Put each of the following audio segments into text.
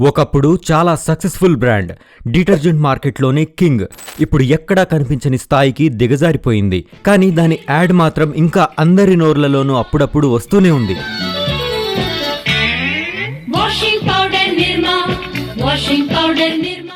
ఒకప్పుడు చాలా successful brand detergent మార్కెట్లోనే కింగ్ ఇప్పుడు ఎక్కడా కనిపించని స్థాయికి దిగజారిపోయింది. కానీ దాని యాడ్ మాత్రం ఇంకా అందరి నోర్లలోనూ అప్పుడప్పుడు వస్తూనే ఉంది. Washing powder Nirma washing powder Nirma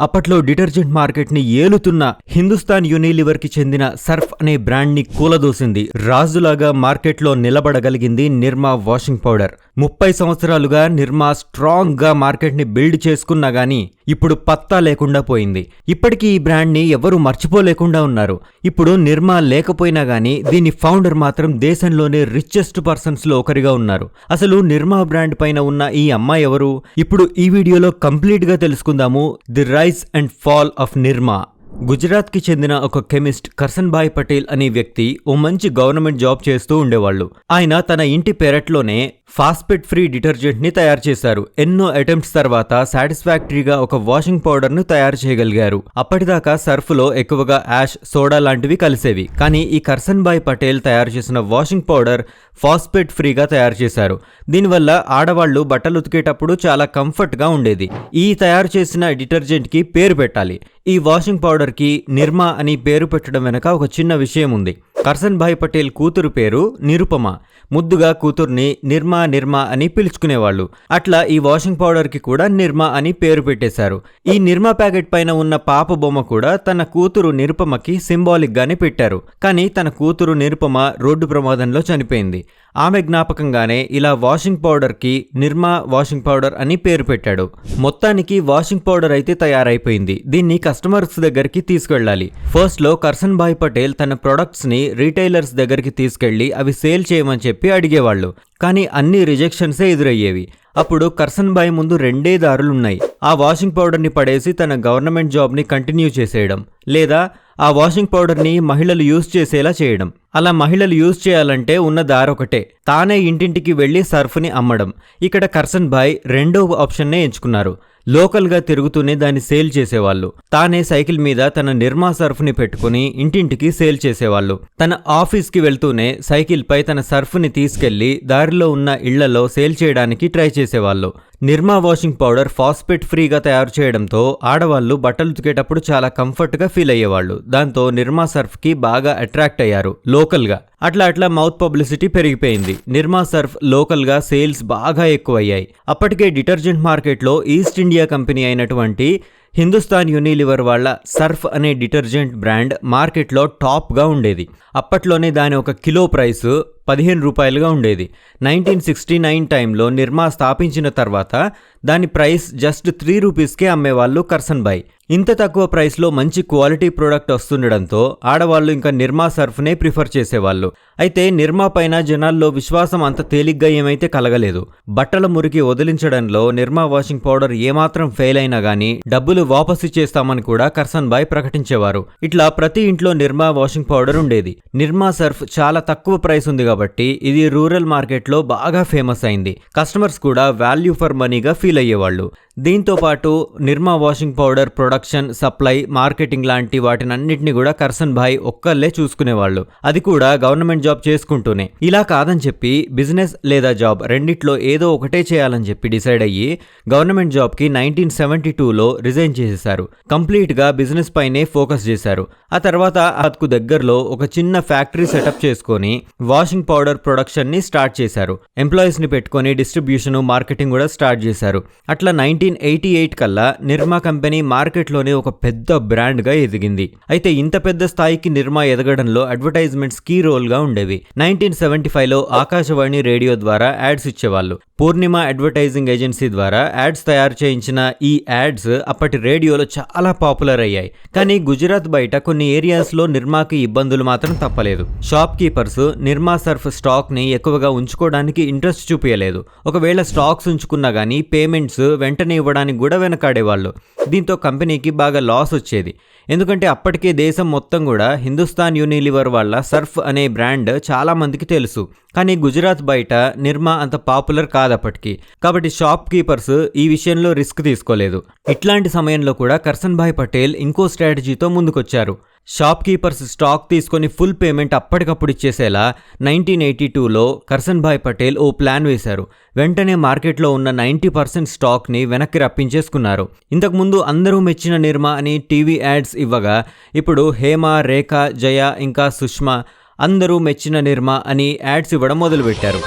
అప్పట్లో డిటర్జెంట్ మార్కెట్ని ఏలుతున్న హిందుస్థాన్ యూనిలివర్కి చెందిన సర్ఫ్ అనే బ్రాండ్ని కూలదోసింది. రాజులాగా మార్కెట్లో నిలబడగలిగింది నిర్మా వాషింగ్ పౌడర్. ముప్పై సంవత్సరాలుగా నిర్మా స్ట్రాంగ్గా మార్కెట్ని బిల్డ్ చేసుకున్నా గానీ ఇప్పుడు పత్తా లేకుండా పోయింది. ఇప్పటికీ ఈ బ్రాండ్ని ఎవరూ మర్చిపోలేకుండా ఉన్నారు. ఇప్పుడు నిర్మా లేకపోయినా గానీ దీని ఫౌండర్ మాత్రం దేశంలోనే రిచెస్ట్ పర్సన్స్లో ఒకరిగా ఉన్నారు. అసలు నిర్మా బ్రాండ్ పైన ఉన్న ఈ అమ్మాయి ఎవరు? ఇప్పుడు ఈ వీడియోలో కంప్లీట్గా తెలుసుకుందాము. The rise and fall of Nirma. గుజరాత్కి చెందిన ఒక కెమిస్ట్ కర్సన్ భాయ్ పటేల్ అనే వ్యక్తి ఓ మంచి గవర్నమెంట్ జాబ్ చేస్తూ ఉండేవాళ్ళు. ఆయన తన ఇంటి పెరట్లోనే ఫాస్ఫెట్ ఫ్రీ డిటర్జెంట్ని తయారు చేశారు. ఎన్నో అటెంప్ట్స్ తర్వాత సాటిస్ఫాక్టరీగా ఒక వాషింగ్ పౌడర్ను తయారు చేయగలిగారు. అప్పటిదాకా సర్ఫ్లో ఎక్కువగా యాష్ సోడా లాంటివి కలిసేవి. కానీ ఈ కర్సన్ భాయ్ పటేల్ తయారు చేసిన వాషింగ్ పౌడర్ ఫాస్ఫెట్ ఫ్రీగా తయారు చేశారు. దీనివల్ల ఆడవాళ్ళు బట్టలు ఉతికేటప్పుడు చాలా కంఫర్ట్గా ఉండేది. ఈ తయారు చేసిన డిటర్జెంట్కి పేరు పెట్టాలి. ఈ వాషింగ్ పౌడర్కి నిర్మా అని పేరు పెట్టడం వెనక ఒక చిన్న విషయం ఉంది. కర్సన్భాయ్ పటేల్ కూతురు పేరు నిరుపమ. ముద్దుగా కూతుర్ని నిర్మా నిర్మా అని పిలుచుకునేవాళ్ళు. అట్లా ఈ వాషింగ్ పౌడర్కి కూడా నిర్మా అని పేరు పెట్టేశారు. ఈ నిర్మా ప్యాకెట్ పైన ఉన్న పాప బొమ్మ కూడా తన కూతురు నిరుపమకి సింబాలిక్గానే పెట్టారు. కానీ తన కూతురు నిరుపమ రోడ్డు ప్రమాదంలో చనిపోయింది. ఆమె జ్ఞాపకంగానే ఇలా వాషింగ్ పౌడర్కి నిర్మా వాషింగ్ పౌడర్ అని పేరు పెట్టాడు. మొత్తానికి వాషింగ్ పౌడర్ అయితే తయారైపోయింది. దీన్ని కస్టమర్స్ దగ్గరికి తీసుకెళ్ళాలి. ఫస్ట్లో కర్సన్ భాయ్ పటేల్ తన ప్రొడక్ట్స్ని రీటైలర్స్ దగ్గరికి తీసుకెళ్ళి అవి సేల్ చేయమని చెప్పి అడిగేవాళ్ళు. కానీ అన్ని రిజెక్షన్సే ఎదురయ్యేవి. అప్పుడు కర్సన్ బాయ్ ముందు రెండే దారులున్నాయి. ఆ వాషింగ్ పౌడర్ని పడేసి తన గవర్నమెంట్ జాబ్ని కంటిన్యూ చేసేయడం. లేదా ఆ వాషింగ్ పౌడర్ని మహిళలు యూజ్ చేసేలా చేయడం. అలా మహిళలు యూజ్ చేయాలంటే ఉన్న దారొకటే తానే ఇంటింటికి వెళ్ళి సర్ఫ్ని అమ్మడం. ఇక్కడ కర్సన్ బాయ్ రెండో ఆప్షన్నే ఎంచుకున్నారు. లోకల్గా తిరుగుతూనే దాన్ని సేల్ చేసేవాళ్ళు. తానే సైకిల్ మీద తన నిర్మా సర్ఫ్ని పెట్టుకుని ఇంటింటికి సేల్ చేసేవాళ్ళు. తన ఆఫీస్కి వెళ్తూనే సైకిల్పై తన సర్ఫ్ని తీసుకెళ్ళి దారిలో ఉన్న ఇళ్ళలో సేల్ చేయడానికి ట్రై చేసేవాళ్ళు. నిర్మా వాషింగ్ పౌడర్ ఫాస్ఫేట్ ఫ్రీగా తయారు చేయడంతో ఆడవాళ్ళు బట్టలు ఉతికేటప్పుడు చాలా కంఫర్ట్గా ఫీల్ అయ్యేవాళ్ళు. దాంతో నిర్మా సర్ఫ్కి బాగా అట్రాక్ట్ అయ్యారు. లోకల్గా అట్లా అట్లా మౌత్ పబ్లిసిటీ పెరిగిపోయింది. నిర్మా సర్ఫ్ లోకల్గా సేల్స్ బాగా ఎక్కువయ్యాయి. అప్పటికే డిటర్జెంట్ మార్కెట్లో ఈస్ట్ ఇండియా కంపెనీ అయినటువంటి హిందుస్థాన్ యూనిలివర్ వాళ్ళ సర్ఫ్ అనే డిటర్జెంట్ బ్రాండ్ మార్కెట్లో టాప్గా ఉండేది. అప్పట్లోనే దాని ఒక కిలో ప్రైస్ పదిహేను రూపాయలుగా ఉండేది. నైన్టీన్ సిక్స్టీ నైన్ టైంలో నిర్మా స్థాపించిన తర్వాత దాని ప్రైస్ జస్ట్ త్రీ రూపీస్కే అమ్మేవాళ్ళు కర్సన్ బాయ్. ఇంత తక్కువ ప్రైస్లో మంచి క్వాలిటీ ప్రోడక్ట్ వస్తుండడంతో ఆడవాళ్ళు ఇంకా నిర్మా సర్ఫ్నే ప్రిఫర్ చేసేవాళ్ళు. అయితే నిర్మా పైన జనాల్లో విశ్వాసం అంత తేలిగ్గా ఏమైతే కలగలేదు. బట్టల మురికి వదిలించడంలో నిర్మా వాషింగ్ పౌడర్ ఏమాత్రం ఫెయిల్ అయినా గానీ డబ్బులు వాపసు చేస్తామని కూడా కర్సన్ బాయ్ ప్రకటించేవారు. ఇట్లా ప్రతి ఇంట్లో నిర్మా వాషింగ్ పౌడర్ ఉండేది. నిర్మా సర్ఫ్ చాలా తక్కువ ప్రైస్ ఉంది కాబట్టి ఇది రూరల్ మార్కెట్లో బాగా ఫేమస్ అయింది. కస్టమర్స్ కూడా వాల్యూ ఫర్ మనీగా ఫీల్ అయ్యేవాళ్ళు. దీంతో పాటు Nirma washing powder production supply marketing లాంటి వాటినన్నింటినీ కూడా కర్సన్ భాయ్ ఒక్కళ్ళే చూసుకునేవాళ్ళు. అది కూడా గవర్నమెంట్ జాబ్ చేసుకుంటూనే. ఇలా కాదని చెప్పి బిజినెస్ లేదా జాబ్ రెండిట్లో ఏదో ఒకటే చేయాలని చెప్పి డిసైడ్ అయ్యి గవర్నమెంట్ జాబ్కి నైన్టీన్ సెవెంటీ టూలో రిజైన్ చేసేశారు. కంప్లీట్గా బిజినెస్ పైనే ఫోకస్ చేశారు. ఆ తర్వాత అతకు దగ్గరలో ఒక చిన్న ఫ్యాక్టరీ సెటప్ చేసుకొని వాషింగ్ పౌడర్ ప్రొడక్షన్ని స్టార్ట్ చేశారు. ఎంప్లాయీస్ని పెట్టుకొని డిస్ట్రిబ్యూషన్ మార్కెటింగ్ కూడా స్టార్ట్ చేశారు. అట్లా నైన్టీన్ ఎయిటీ ఎయిట్ కల్లా నిర్మా కంపెనీ మార్కెట్లోనే ఒక పెద్ద బ్రాండ్గా ఎదిగింది. అయితే ఇంత పెద్ద స్థాయికి నిర్మా ఎదగడంలో అడ్వర్టైజ్మెంట్స్ కీ రోల్గా ఉండేవి. నైన్టీన్ సెవెంటీ ఫైవ్లో ఆకాశవాణి రేడియో ద్వారా యాడ్స్ ఇచ్చేవాళ్ళు. పూర్ణిమ అడ్వర్టైజింగ్ ఏజెన్సీ ద్వారా యాడ్స్ తయారు చేయించిన ఈ యాడ్స్ అప్పటి రేడియోలో చాలా పాపులర్ అయ్యాయి. కానీ గుజరాత్ బయట కొన్ని ఏరియాస్లో నిర్మాకి ఇబ్బందులు మాత్రం తప్పలేదు. షాప్ కీపర్స్ నిర్మా సర్ఫ్ స్టాక్ని ఎక్కువగా ఉంచుకోవడానికి ఇంట్రెస్ట్ చూపించలేదు ఒకవేళ స్టాక్స్ ఉంచుకున్నా గానీ పేమెంట్స్ వెంటనే ఇవ్వడానికి కూడా వెనకాడేవాళ్ళు. దీంతో కంపెనీకి బాగా లాస్ వచ్చేది. ఎందుకంటే అప్పటికే దేశం మొత్తం కూడా హిందుస్థాన్ యూనిలివర్ వాళ్ళ సర్ఫ్ అనే బ్రాండ్ చాలా మందికి తెలుసు. కానీ గుజరాత్ బయట నిర్మా అంత పాపులర్ కాదప్పటికి కాబట్టి షాప్ కీపర్స్ ఈ విషయంలో రిస్క్ తీసుకోలేదు. ఇట్లాంటి సమయంలో కూడా కర్సన్ భాయ్ పటేల్ ఇంకో స్ట్రాటజీతో ముందుకొచ్చారు. షాప్ కీపర్స్ స్టాక్ తీసుకొని ఫుల్ పేమెంట్ అప్పటికప్పుడు ఇచ్చేసేలా నైన్టీన్ ఎయిటీ టూలో కర్సన్ భాయ్ పటేల్ ఓ ప్లాన్ వేశారు. వెంటనే మార్కెట్లో ఉన్న నైంటీ పర్సెంట్ స్టాక్ని వెనక్కి రప్పించేసుకున్నారు. ఇంతకుముందు అందరూ మెచ్చిన నిర్మా అని టీవీ యాడ్స్ ఇవ్వగా ఇప్పుడు హేమ రేఖ జయ ఇంకా సుష్మా అందరూ మెచ్చిన నిర్మా అని యాడ్స్ ఇవ్వడం మొదలుపెట్టారు.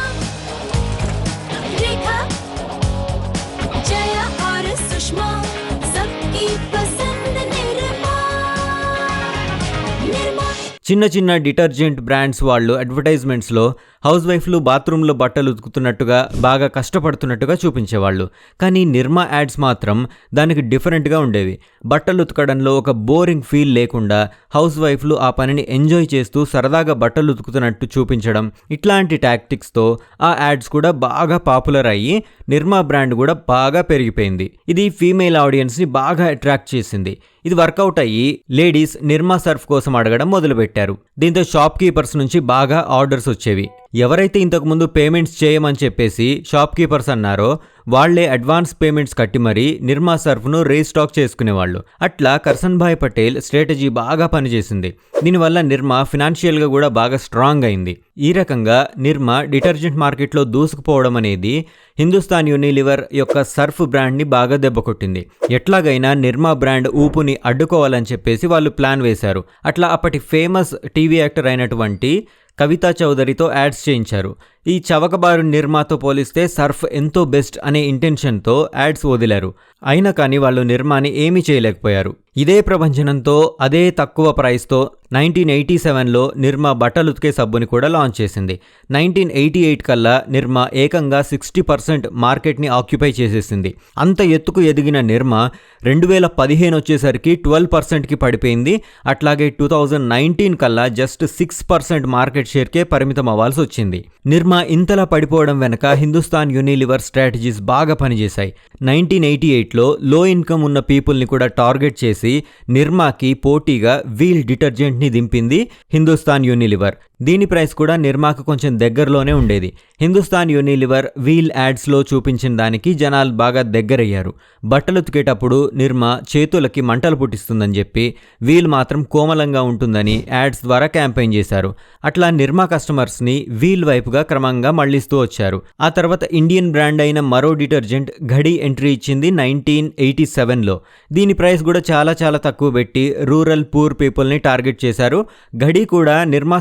చిన్న చిన్న డిటర్జెంట్ బ్రాండ్స్ వాళ్ళు అడ్వర్టైజ్మెంట్స్లో హౌస్ వైఫ్లు బాత్రూంలో బట్టలు ఉతుకుతున్నట్టుగా బాగా కష్టపడుతున్నట్టుగా చూపించేవాళ్ళు. కానీ నిర్మా యాడ్స్ మాత్రం దానికి డిఫరెంట్గా ఉండేవి. బట్టలు ఉతకడంలో ఒక బోరింగ్ ఫీల్ లేకుండా హౌస్ వైఫ్లు ఆ పనిని ఎంజాయ్ చేస్తూ సరదాగా బట్టలు ఉతుకుతున్నట్టు చూపించడం ఇట్లాంటి టాక్టిక్స్తో ఆ యాడ్స్ కూడా బాగా పాపులర్ అయ్యి నిర్మా బ్రాండ్ కూడా బాగా పెరిగిపోయింది. ఇది ఫీమేల్ ఆడియన్స్ని బాగా అట్రాక్ట్ చేసింది. ఇది వర్కౌట్ అయ్యి లేడీస్ నిర్మా సర్ఫ్ కోసం అడగడం మొదలుపెట్టారు. దీంతో షాప్ కీపర్స్ నుంచి బాగా ఆర్డర్స్ వచ్చేవి. ఎవరైతే ఇంతకుముందు పేమెంట్స్ చేయమని చెప్పేసి షాప్ కీపర్స్ అన్నారో వాళ్ళే అడ్వాన్స్ పేమెంట్స్ కట్టి మరీ నిర్మా సర్ఫ్ను రీస్టాక్ చేసుకునేవాళ్ళు. అట్లా కర్సన్ భాయ్ పటేల్ స్ట్రాటజీ బాగా పనిచేసింది. దీనివల్ల నిర్మా ఫినాన్షియల్గా కూడా బాగా స్ట్రాంగ్ అయింది. ఈ రకంగా నిర్మా డిటర్జెంట్ మార్కెట్లో దూసుకుపోవడం అనేది హిందుస్థాన్ యూనిలివర్ యొక్క సర్ఫ్ బ్రాండ్ని బాగా దెబ్బకొట్టింది ఎట్లాగైనా నిర్మా బ్రాండ్ ఊపుని అడ్డుకోవాలని చెప్పేసి వాళ్ళు ప్లాన్ వేశారు. అట్లా అప్పటి ఫేమస్ టీవీ యాక్టర్ అయినటువంటి కవితా చౌదరితో యాడ్స్ చేయించారు. ఈ చవకబారు నిర్మాతో పోలిస్తే సర్ఫ్ ఎంతో బెస్ట్ అనే ఇంటెన్షన్తో యాడ్స్ వదిలారు. అయినా కానీ వాళ్ళు నిర్మాని ఏమీ చేయలేకపోయారు. ఇదే ప్రపంచనంతో అదే తక్కువ ప్రైస్తో నైన్టీన్ ఎయిటీ సెవెన్లో నిర్మా బట్టలు ఉతికే సబ్బుని కూడా లాంచ్ చేసింది. నైన్టీన్ ఎయిటీ ఎయిట్ కల్లా నిర్మా ఏకంగా సిక్స్టీ పర్సెంట్ మార్కెట్ని ఆక్యుపై చేసేసింది. అంత ఎత్తుకు ఎదిగిన నిర్మా రెండు వేల పదిహేను వచ్చేసరికి ట్వెల్వ్ పర్సెంట్కి పడిపోయింది. అట్లాగే టూ థౌజండ్ నైన్టీన్ కల్లా జస్ట్ సిక్స్ పర్సెంట్ మార్కెట్ షేర్కే పరిమితం అవ్వాల్సి వచ్చింది. నిర్మా ఇంతలా పడిపోవడం వెనక హిందుస్థాన్ యూనిలివర్ స్ట్రాటజీస్ బాగా పనిచేశాయి. నైన్టీన్ ఎయిటీ ఎయిట్లో లో ఇన్కమ్ ఉన్న పీపుల్ని కూడా టార్గెట్ చేసి నిర్మాకి పోటీగా వీల్ డిటర్జెంట్ని దింపింది హిందుస్థాన్ యూనిలివర్. దీని ప్రైస్ కూడా నిర్మాకు కొంచెం దగ్గరలోనే ఉండేది. హిందుస్థాన్ యూనిలివర్ వీల్ యాడ్స్లో చూపించిన దానికి జనాలు బాగా దగ్గరయ్యారు. బట్టలు ఉతికేటప్పుడు నిర్మా చేతులకి మంటలు పుట్టిస్తుందని చెప్పి వీల్ మాత్రం కోమలంగా ఉంటుందని యాడ్స్ ద్వారా క్యాంపెయిన్ చేశారు. అట్లా నిర్మా కస్టమర్స్ని వీల్ వైపుగా క్రమంగా మళ్ళిస్తూ వచ్చారు. ఆ తర్వాత ఇండియన్ బ్రాండ్ అయిన మరో డిటర్జెంట్ ఘడి ఎంట్రీ ఇచ్చింది నైన్టీన్ ఎయిటీ సెవెన్లో. దీని ప్రైస్ కూడా చాలా చాలా తక్కువ పెట్టి రూరల్ పూర్ పీపుల్ని టార్గెట్ చేశారు. ఘడి కూడా నిర్మా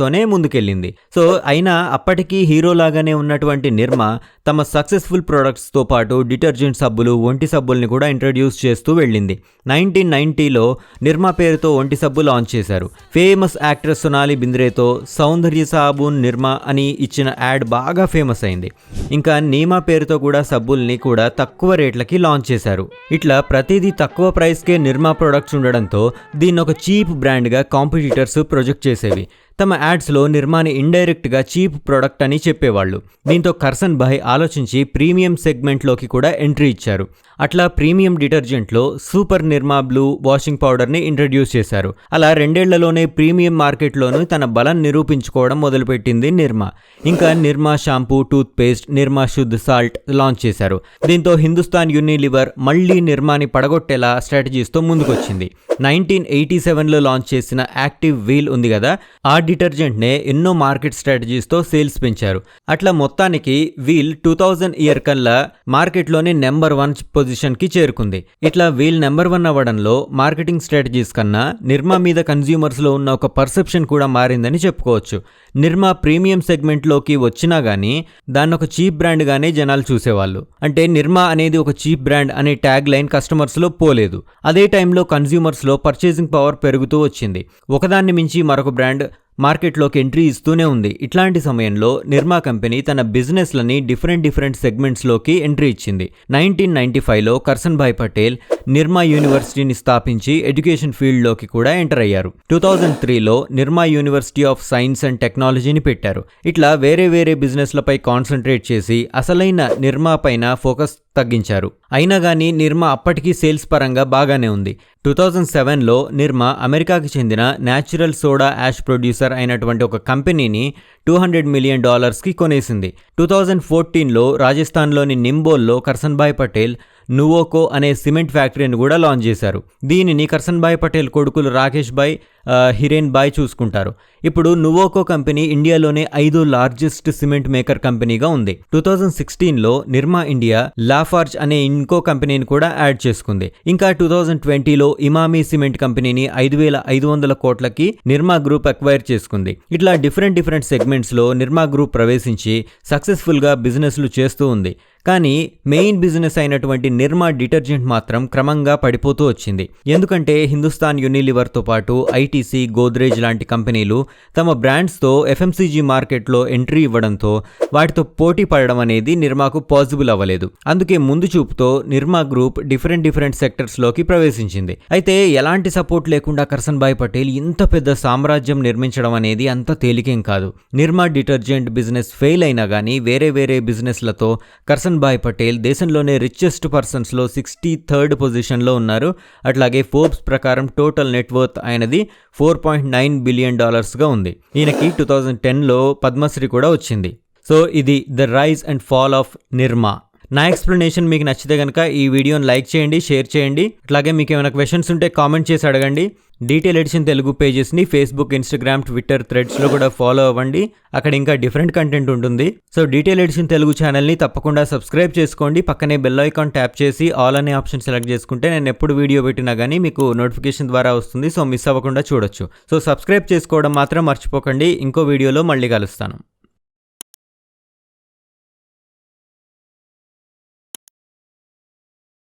తోనే ముందుకెళ్ళింది. సో అయినా అప్పటికీ హీరో లాగానే ఉన్నటువంటి నిర్మా తమ సక్సెస్ఫుల్ ప్రొడక్ట్స్తో పాటు డిటర్జెంట్ సబ్బులు ఒంటి సబ్బుల్ని కూడా ఇంట్రడ్యూస్ చేస్తూ వెళ్ళింది. నైన్టీన్ నైన్టీలో నిర్మా పేరుతో ఒంటి సబ్బు లాంచ్ చేశారు. ఫేమస్ యాక్ట్రెస్ సొనాలి బింద్రేతో సౌందర్య సాబున్ నిర్మ అని ఇచ్చిన యాడ్ బాగా ఫేమస్ అయింది. ఇంకా నీమా పేరుతో కూడా సబ్బుల్ని కూడా తక్కువ రేట్లకి లాంచ్ చేశారు. ఇట్లా ప్రతిదీ తక్కువ ప్రైస్కే నిర్మా ప్రొడక్ట్స్ ఉండడంతో దీన్ని ఒక చీప్ బ్రాండ్గా కాంపిటీటర్స్ ప్రొజెక్ట్ చేసేవి. తమ యాడ్స్లో నిర్మాని ఇండైరెక్ట్గా చీప్ ప్రొడక్ట్ అని చెప్పేవాళ్ళు. దీంతో కర్సన్ భాయ్ ఆలోచించి ప్రీమియం సెగ్మెంట్లోకి కూడా ఎంట్రీ ఇచ్చారు. అట్లా ప్రీమియం డిటర్జెంట్లో సూపర్ నిర్మా బ్లూ వాషింగ్ పౌడర్ని ఇంట్రడ్యూస్ చేశారు. అలా రెండేళ్ళలోనే ప్రీమియం మార్కెట్లోనూ తన బలం నిరూపించుకోవడం మొదలుపెట్టింది నిర్మా. ఇంకా Nirma shampoo toothpaste Nirma Shuddh salt launch చేశారు. దీంతో హిందుస్థాన్ యూనిలివర్ మళ్ళీ నిర్మాని పడగొట్టేలా స్ట్రాటజీస్తో ముందుకొచ్చింది. నైన్టీన్ ఎయిటీ సెవెన్లో లాంచ్ చేసిన యాక్టివ్ వీల్ ఉంది కదా ఆ డిటర్జెంట్ డిటర్జెంట్నే ఎన్నో మార్కెట్ స్ట్రాటజీస్తో సేల్స్ పెంచారు. అట్లా మొత్తానికి వీల్ టూ థౌజండ్ ఇయర్ కల్లా మార్కెట్లోనే నెంబర్ వన్ పొజిషన్కి చేరుకుంది. ఇట్లా వీల్ నెంబర్ వన్ అవ్వడంలో మార్కెటింగ్ స్ట్రాటజీస్ కన్నా నిర్మా మీద కన్జ్యూమర్స్లో ఉన్న ఒక పర్సెప్షన్ కూడా మారిందని చెప్పుకోవచ్చు. నిర్మా ప్రీమియం సెగ్మెంట్లోకి వచ్చినా కానీ దాన్ని ఒక చీప్ బ్రాండ్గానే జనాలు చూసేవాళ్ళు. అంటే నిర్మా అనేది ఒక చీప్ బ్రాండ్ అనే ట్యాగ్ లైన్ కస్టమర్స్లో పోలేదు. అదే టైంలో కన్జ్యూమర్స్లో పర్చేసింగ్ పవర్ పెరుగుతూ వచ్చింది. ఒకదాన్ని మించి మరొక బ్రాండ్ మార్కెట్లోకి ఎంట్రీ ఇస్తూనే ఉంది. ఇట్లాంటి సమయంలో నిర్మా కంపెనీ తన బిజినెస్లని డిఫరెంట్ డిఫరెంట్ సెగ్మెంట్స్లోకి ఎంట్రీ ఇచ్చింది. నైన్టీన్ నైన్టీ ఫైవ్లో కర్సన్ భాయ్ పటేల్ నిర్మా యూనివర్సిటీని స్థాపించి ఎడ్యుకేషన్ ఫీల్డ్లోకి కూడా ఎంటర్ అయ్యారు. టూ థౌజండ్ త్రీలో Nirma university of science and టెక్నాలజీని పెట్టారు. ఇట్లా వేరే వేరే బిజినెస్లపై కాన్సన్ట్రేట్ చేసి అసలైన నిర్మా పైన ఫోకస్ తగ్గించారు. అయినా కానీ నిర్మ అప్పటికీ సేల్స్ పరంగా బాగానే ఉంది. టూ థౌజండ్ సెవెన్లో నిర్మ అమెరికాకి చెందిన న్యాచురల్ సోడా యాష్ ప్రొడ్యూసర్ అయినటువంటి ఒక కంపెనీని టూ హండ్రెడ్ మిలియన్ డాలర్స్కి కొనేసింది. టూ థౌజండ్ ఫోర్టీన్లో రాజస్థాన్లోని నింబోల్లో కర్సన్భాయ్ పటేల్ నువోకో అనే సిమెంట్ ఫ్యాక్టరీని కూడా లాంచ్ చేశారు. దీనిని కర్సన్భాయ్ పటేల్ కొడుకులు రాకేష్ భాయ్ హిరేన్ భాయ్ చూసుకుంటారు. ఇప్పుడు నువోకో కంపెనీ ఇండియాలోనే ఐదు లార్జెస్ట్ సిమెంట్ మేకర్ కంపెనీగా ఉంది. టూ థౌజండ్ సిక్స్టీన్లో నిర్మా ఇండియా లాఫార్జ్ అనే ఇంకో కంపెనీని కూడా యాడ్ చేసుకుంది. ఇంకా టూ థౌజండ్ ట్వంటీలో ఇమామి సిమెంట్ కంపెనీని ఐదు వేల ఐదు వందల కోట్లకి నిర్మా గ్రూప్ అక్వైర్ చేసుకుంది. ఇట్లా డిఫరెంట్ డిఫరెంట్ సెగ్మెంట్స్లో నిర్మా గ్రూప్ ప్రవేశించి సక్సెస్ఫుల్గా బిజినెస్లు చేస్తూ ఉంది. కానీ మెయిన్ బిజినెస్ అయినటువంటి నిర్మా డిటర్జెంట్ మాత్రం క్రమంగా పడిపోతూ వచ్చింది. ఎందుకంటే హిందుస్థాన్ యూనిలివర్తో పాటు ఐటీసీ గోద్రేజ్ లాంటి కంపెనీలు తమ బ్రాండ్స్తో ఎఫ్ఎంసీజీ మార్కెట్లో ఎంట్రీ ఇవ్వడంతో వాటితో పోటీ పడడం అనేది నిర్మాకు పాసిబుల్ అవ్వలేదు. అందుకే ముందు చూపుతో నిర్మా గ్రూప్ డిఫరెంట్ డిఫరెంట్ సెక్టర్స్లోకి ప్రవేశించింది. అయితే ఎలాంటి సపోర్ట్ లేకుండా కర్సన్ భాయ్ పటేల్ ఇంత పెద్ద సామ్రాజ్యం నిర్మించడం అనేది అంత తేలికేం కాదు. నిర్మా డిటర్జెంట్ బిజినెస్ ఫెయిల్ అయినా కానీ వేరే వేరే బిజినెస్లతో కర్సన్ భాయ్ పటేల్ దేశంలోనే రిచెస్ట్ పర్సన్స్లో సిక్స్టీ థర్డ్ పొజిషన్లో ఉన్నారు. అట్లాగే ఫోర్బ్స్ ప్రకారం టోటల్ నెట్వర్త్ ఆయనది four point nine billion dollars గా ఉంది. ఈయనకి టూ థౌజండ్ టెన్లో పద్మశ్రీ కూడా వచ్చింది. సో ఇది the rise and fall of Nirma నా ఎక్స్ప్లెనేషన్ మీకు నచ్చితే కనుక ఈ వీడియోని లైక్ చేయండి షేర్ చేయండి. అట్లాగే మీకు ఏమైనా క్వశ్చన్స్ ఉంటే కామెంట్ చేసి అడగండి. డీటెయిల్ ఎడిషన్ తెలుగు పేజెస్ని ఫేస్బుక్ ఇన్స్టాగ్రామ్ ట్విట్టర్ థ్రెడ్స్లో కూడా ఫాలో అవ్వండి. అక్కడ ఇంకా డిఫరెంట్ కంటెంట్ ఉంటుంది. సో డీటెయిల్ ఎడిషన్ తెలుగు ఛానల్ని తప్పకుండా సబ్స్క్రైబ్ చేసుకోండి. పక్కనే బెల్ ఐకాన్ ట్యాప్ చేసి ఆల్ అనే ఆప్షన్ సెలెక్ట్ చేసుకుంటే నేను ఎప్పుడు వీడియో పెట్టినా కానీ మీకు నోటిఫికేషన్ ద్వారా వస్తుంది. సో మిస్ అవ్వకుండా చూడొచ్చు. సో సబ్స్క్రైబ్ చేసుకోవడం మాత్రం మర్చిపోకండి. ఇంకో వీడియోలో మళ్ళీ కలుస్తాను.